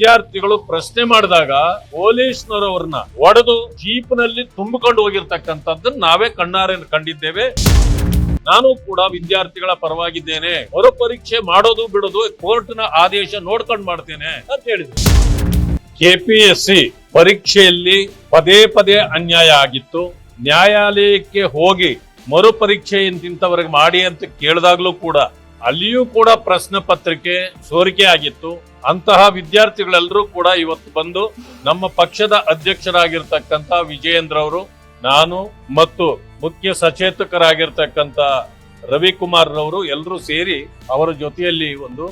ವಿದ್ಯಾರ್ಥಿಗಳು ಪ್ರಶ್ನೆ ಮಾಡಿದಾಗ ಪೊಲೀಸ್ನವರವ್ರನ್ನ ಒಡೆದು ಜೀಪ್ನಲ್ಲಿ ತುಂಬಿಕೊಂಡು ಹೋಗಿರ್ತಕ್ಕಂಥದ್ದನ್ನ ನಾವೇ ಕಣ್ಣಾರೆ ಕಂಡಿದ್ದೇವೆ. ನಾನು ಕೂಡ ವಿದ್ಯಾರ್ಥಿಗಳ ಪರವಾಗಿದ್ದೇನೆ. ಮರುಪರೀಕ್ಷೆ ಮಾಡೋದು ಬಿಡೋದು ಕೋರ್ಟ್ನ ಆದೇಶ ನೋಡ್ಕೊಂಡು ಮಾಡ್ತೇನೆ ಅಂತ ಹೇಳಿದ್ರು. ಕೆಪಿಎಸ್ಸಿ ಪರೀಕ್ಷೆಯಲ್ಲಿ ಪದೇ ಪದೇ ಅನ್ಯಾಯ ಆಗಿತ್ತು. ನ್ಯಾಯಾಲಯಕ್ಕೆ ಹೋಗಿ ಮರು ಪರೀಕ್ಷೆ ಇಂತಿಂತವರೆಗೆ ಮಾಡಿ ಅಂತ ಕೇಳಿದಾಗ್ಲೂ ಕೂಡ ಅಲ್ಲಿಯೂ ಕೂಡ ಪ್ರಶ್ನೆ ಪತ್ರಿಕೆ ಸೋರಿಕೆ ಆಗಿತ್ತು. ಅಂತಹ ವಿದ್ಯಾರ್ಥಿಗಳೆಲ್ಲರೂ ಕೂಡ ಇವತ್ತು ಬಂದು ನಮ್ಮ ಪಕ್ಷದ ಅಧ್ಯಕ್ಷರಾಗಿರ್ತಕ್ಕಂಥ ವಿಜಯೇಂದ್ರ ಅವರು, ನಾನು ಮತ್ತು ಮುಖ್ಯ ಸಚೇತಕರಾಗಿರ್ತಕ್ಕಂಥ ರವಿಕುಮಾರ್ ರವರು ಎಲ್ಲರೂ ಸೇರಿ ಅವರ ಜೊತೆಯಲ್ಲಿ ಒಂದು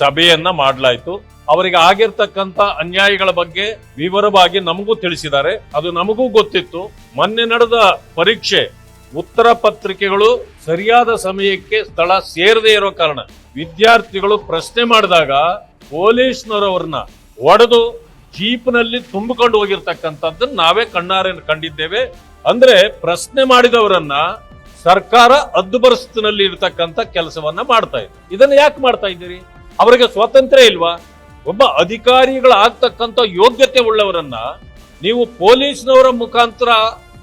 ಸಭೆಯನ್ನ ಮಾಡಲಾಯಿತು. ಅವರಿಗೆ ಆಗಿರ್ತಕ್ಕಂಥ ಅನ್ಯಾಯಗಳ ಬಗ್ಗೆ ವಿವರವಾಗಿ ನಮಗೂ ತಿಳಿಸಿದ್ದಾರೆ. ಅದು ನಮಗೂ ಗೊತ್ತಿತ್ತು. ಮೊನ್ನೆ ನಡೆದ ಪರೀಕ್ಷೆ ಉತ್ತರ ಪತ್ರಿಕೆಗಳು ಸರಿಯಾದ ಸಮಯಕ್ಕೆ ಸ್ಥಳ ಸೇರದೇ ಇರೋ ಕಾರಣ ವಿದ್ಯಾರ್ಥಿಗಳು ಪ್ರಶ್ನೆ ಮಾಡಿದಾಗ ಪೊಲೀಸ್ನವರವ್ರನ್ನ ಒಡೆದು ಜೀಪ್ನಲ್ಲಿ ತುಂಬಿಕೊಂಡು ಹೋಗಿರ್ತಕ್ಕಂಥದ್ದನ್ನ ನಾವೇ ಕಣ್ಣಾರೆ ಕಂಡಿದ್ದೇವೆ. ಅಂದ್ರೆ ಪ್ರಶ್ನೆ ಮಾಡಿದವರನ್ನ ಸರ್ಕಾರ ಅದ್ದುಬರಸ್ತಿನಲ್ಲಿ ಇರ್ತಕ್ಕಂಥ ಕೆಲಸವನ್ನ ಮಾಡ್ತಾ ಇದೆ. ಇದನ್ನ ಯಾಕೆ ಮಾಡ್ತಾ ಇದ್ದೀರಿ? ಅವರಿಗೆ ಸ್ವಾತಂತ್ರ್ಯ ಇಲ್ವಾ? ಒಬ್ಬ ಅಧಿಕಾರಿಗಳಾಗ್ತಕ್ಕಂಥ ಯೋಗ್ಯತೆ ಉಳ್ಳವರನ್ನ ನೀವು ಪೊಲೀಸ್ನವರ ಮುಖಾಂತರ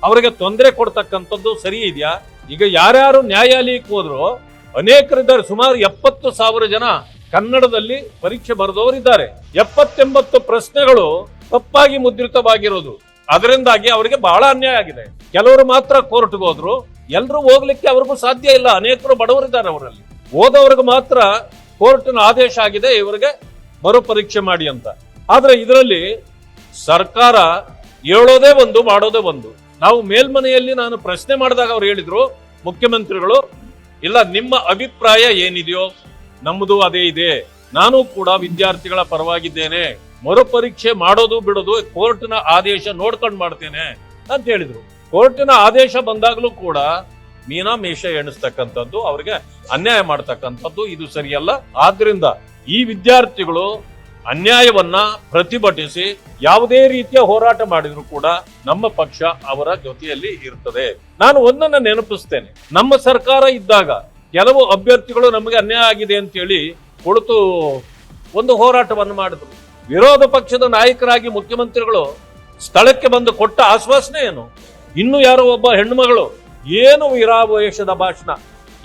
ಅವರಿಗೆ ತೊಂದರೆ ಕೊಡ್ತಕ್ಕಂಥದ್ದು ಸರಿ ಇದೆಯಾ? ಈಗ ಯಾರ್ಯಾರು ನ್ಯಾಯಾಲಯಕ್ಕೆ ಹೋದ್ರು ಅನೇಕರಿದ್ದಾರೆ ಸುಮಾರು ಎಪ್ಪತ್ತು ಸಾವಿರ ಜನ ಕನ್ನಡದಲ್ಲಿ ಪರೀಕ್ಷೆ ಬರೆದವರಿದ್ದಾರೆ ಎಪ್ಪತ್ತೆಂಬತ್ತು ಪ್ರಶ್ನೆಗಳು ತಪ್ಪಾಗಿ ಮುದ್ರಿತವಾಗಿರೋದು. ಅದರಿಂದಾಗಿ ಅವರಿಗೆ ಬಹಳ ಅನ್ಯಾಯ ಆಗಿದೆ. ಕೆಲವರು ಮಾತ್ರ ಕೋರ್ಟ್ಗೆ ಹೋದ್ರು. ಎಲ್ಲರೂ ಹೋಗ್ಲಿಕ್ಕೆ ಅವ್ರಿಗೂ ಸಾಧ್ಯ ಇಲ್ಲ. ಅನೇಕರು ಬಡವರಿದ್ದಾರೆ ಅವರಲ್ಲಿ. ಹೋದವ್ರಿಗೆ ಮಾತ್ರ ಕೋರ್ಟ್ನ ಆದೇಶ ಆಗಿದೆ, ಇವರಿಗೆ ಮರು ಪರೀಕ್ಷೆ ಮಾಡಿ ಅಂತ. ಆದ್ರೆ ಇದರಲ್ಲಿ ಸರ್ಕಾರ ಹೇಳೋದೇ ಒಂದು, ಮಾಡೋದೇ ಒಂದು. ನಾವು ಮೇಲ್ಮನೆಯಲ್ಲಿ ನಾನು ಪ್ರಶ್ನೆ ಮಾಡಿದಾಗ ಅವ್ರು ಹೇಳಿದ್ರು, ಮುಖ್ಯಮಂತ್ರಿಗಳು, ಇಲ್ಲ, ನಿಮ್ಮ ಅಭಿಪ್ರಾಯ ಏನಿದೆಯೋ, ನಮ್ಮದು ಅದೇ ಇದೆ. ನಾನು ಕೂಡ ವಿದ್ಯಾರ್ಥಿಗಳ ಪರವಾಗಿದ್ದೇನೆ. ಮರುಪರೀಕ್ಷೆ ಮಾಡೋದು ಬಿಡೋದು ಕೋರ್ಟ್ನ ಆದೇಶ ನೋಡ್ಕೊಂಡು ಮಾಡ್ತೇನೆ ಅಂತ ಹೇಳಿದ್ರು. ಕೋರ್ಟಿನ ಆದೇಶ ಬಂದಾಗಲೂ ಕೂಡ ಮೀನಾಮೇಷ ಎಣಿಸ್ತಕ್ಕಂಥದ್ದು, ಅವರಿಗೆ ಅನ್ಯಾಯ ಮಾಡ್ತಕ್ಕಂಥದ್ದು ಇದು ಸರಿಯಲ್ಲ. ಆದ್ರಿಂದ ಈ ವಿದ್ಯಾರ್ಥಿಗಳು ಅನ್ಯಾಯವನ್ನ ಪ್ರತಿಭಟಿಸಿ ಯಾವುದೇ ರೀತಿಯ ಹೋರಾಟ ಮಾಡಿದ್ರು ಕೂಡ ನಮ್ಮ ಪಕ್ಷ ಅವರ ಜೊತೆಯಲ್ಲಿ ಇರ್ತದೆ. ನಾನು ಒಂದನ್ನ ನೆನಪಿಸ್ತೇನೆ. ನಮ್ಮ ಸರ್ಕಾರ ಇದ್ದಾಗ ಕೆಲವು ಅಭ್ಯರ್ಥಿಗಳು ನಮಗೆ ಅನ್ಯಾಯ ಆಗಿದೆ ಅಂತೇಳಿ ಕುಳಿತು ಒಂದು ಹೋರಾಟವನ್ನು ಮಾಡಿದ್ರು. ವಿರೋಧ ಪಕ್ಷದ ನಾಯಕರಾಗಿ ಮುಖ್ಯಮಂತ್ರಿಗಳು ಸ್ಥಳಕ್ಕೆ ಬಂದು ಕೊಟ್ಟ ಆಶ್ವಾಸನೆ ಏನು? ಇನ್ನು ಯಾರೋ ಒಬ್ಬ ಹೆಣ್ಣುಮಗಳು ಏನು ವೀರಾವೇಶದ ಭಾಷಣ?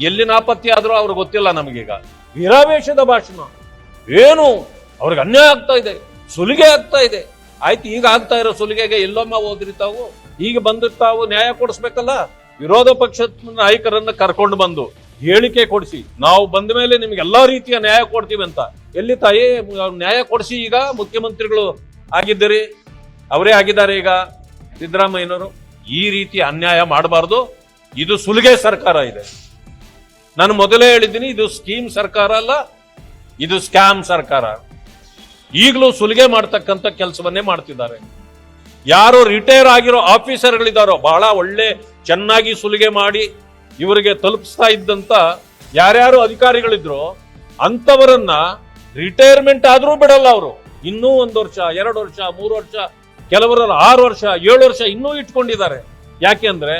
ಎಲ್ಲಿ ನಾಪತ್ತೆ ಆದರೂ ಅವ್ರಿಗೆ ಗೊತ್ತಿಲ್ಲ ನಮಗೀಗ. ವೀರಾವೇಶದ ಭಾಷಣ. ಏನು ಅವ್ರಿಗೆ ಅನ್ಯಾಯ ಆಗ್ತಾ ಇದೆ, ಸುಲಿಗೆ ಆಗ್ತಾ ಇದೆ. ಆಯ್ತು, ಈಗ ಆಗ್ತಾ ಇರೋ ಸುಲಿಗೆಗೆ ಎಲ್ಲೊಮ್ಮ ಹೋದ್ರಿ ತಾವು. ಈಗ ಬಂದು ತಾವು ನ್ಯಾಯ ಕೊಡಿಸ್ಬೇಕಲ್ಲ? ವಿರೋಧ ಪಕ್ಷದ ನಾಯಕರನ್ನ ಕರ್ಕೊಂಡು ಬಂದು ಹೇಳಿಕೆ ಕೊಡಿಸಿ. ನಾವು ಬಂದ ಮೇಲೆ ನಿಮ್ಗೆ ಎಲ್ಲಾ ರೀತಿಯ ನ್ಯಾಯ ಕೊಡ್ತೀವಿ ಅಂತ. ಎಲ್ಲಿ ತಾಯಿ, ನ್ಯಾಯ ಕೊಡಿಸಿ ಈಗ ಮುಖ್ಯಮಂತ್ರಿಗಳು ಆಗಿದ್ದೀರಿ. ಅವರೇ ಆಗಿದ್ದಾರೆ ಈಗ ಸಿದ್ದರಾಮಯ್ಯನವರು. ಈ ರೀತಿ ಅನ್ಯಾಯ ಮಾಡಬಾರ್ದು. ಇದು ಸುಲಿಗೆ ಸರ್ಕಾರ ಇದೆ. ನಾನು ಮೊದಲೇ ಹೇಳಿದ್ದೀನಿ, ಇದು ಸ್ಕೀಮ್ ಸರ್ಕಾರ ಅಲ್ಲ, ಇದು ಸ್ಕ್ಯಾಮ್ ಸರ್ಕಾರ. ಈಗಲೂ ಸುಲಿಗೆ ಮಾಡ್ತಕ್ಕಂಥ ಕೆಲಸವನ್ನೇ ಮಾಡ್ತಿದ್ದಾರೆ. ಯಾರು ರಿಟೈರ್ ಆಗಿರೋ ಆಫೀಸರ್ಗಳಿದಾರೋ, ಬಹಳ ಒಳ್ಳೆ ಚೆನ್ನಾಗಿ ಸುಲಿಗೆ ಮಾಡಿ ಇವರಿಗೆ ತಲುಪಿಸ್ತಾ ಇದ್ದಂತ ಯಾರ್ಯಾರು ಅಧಿಕಾರಿಗಳಿದ್ರು ಅಂತವರನ್ನ ರಿಟೈರ್ಮೆಂಟ್ ಆದರೂ ಬಿಡಲ್ಲ ಅವರು. ಇನ್ನೂ ಒಂದು ವರ್ಷ, ಎರಡು ವರ್ಷ, ಮೂರು ವರ್ಷ, ಕೆಲವರಲ್ಲಿ ಆರು ವರ್ಷ, ಏಳು ವರ್ಷ ಇನ್ನೂ ಇಟ್ಕೊಂಡಿದ್ದಾರೆ. ಯಾಕೆಂದ್ರೆ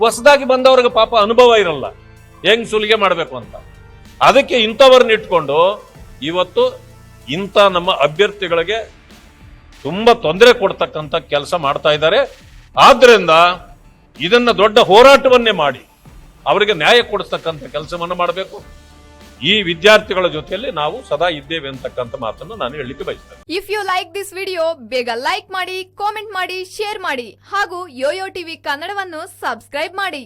ಹೊಸದಾಗಿ ಬಂದವ್ರಿಗೆ ಪಾಪ ಅನುಭವ ಇರಲ್ಲ. ಹೆಂಗ್ ಸುಲಿಗೆ ಮಾಡಬೇಕು ಅಂತ. ಅದಕ್ಕೆ ಇಂಥವ್ರನ್ನ ಇಟ್ಕೊಂಡು ಇವತ್ತು ಇಂಥ ನಮ್ಮ ಅಭ್ಯರ್ಥಿಗಳಿಗೆ ತುಂಬ ತೊಂದರೆ ಕೊಡ್ತಕ್ಕಂಥ ಕೆಲಸ ಮಾಡ್ತಾ ಇದ್ದಾರೆ. ಆದ್ದರಿಂದ ಇದನ್ನ ದೊಡ್ಡ ಹೋರಾಟವನ್ನೇ ಮಾಡಿ ಅವರಿಗೆ ನ್ಯಾಯ ಕೊಡಿಸ್ತಕ್ಕಂಥ ಕೆಲಸವನ್ನು ಮಾಡಬೇಕು. ಈ ವಿದ್ಯಾರ್ಥಿಗಳ ಜೊತೆಯಲ್ಲಿ ನಾವು ಸದಾ ಇದ್ದೇವೆ ಅಂತಕ್ಕಂಥ ಮಾತನ್ನು ನಾನು ಹೇಳಲಿಕ್ಕೆ ಬಯಸ್ತೇನೆ. If you like this video ಬೇಗ ಲೈಕ್ ಮಾಡಿ ಕಾಮೆಂಟ್ ಮಾಡಿ ಶೇರ್ ಮಾಡಿ ಹಾಗೂ ಯೋಯೋ ಟಿವಿ ಕನ್ನಡವನ್ನು ಸಬ್ಸ್ಕ್ರೈಬ್ ಮಾಡಿ.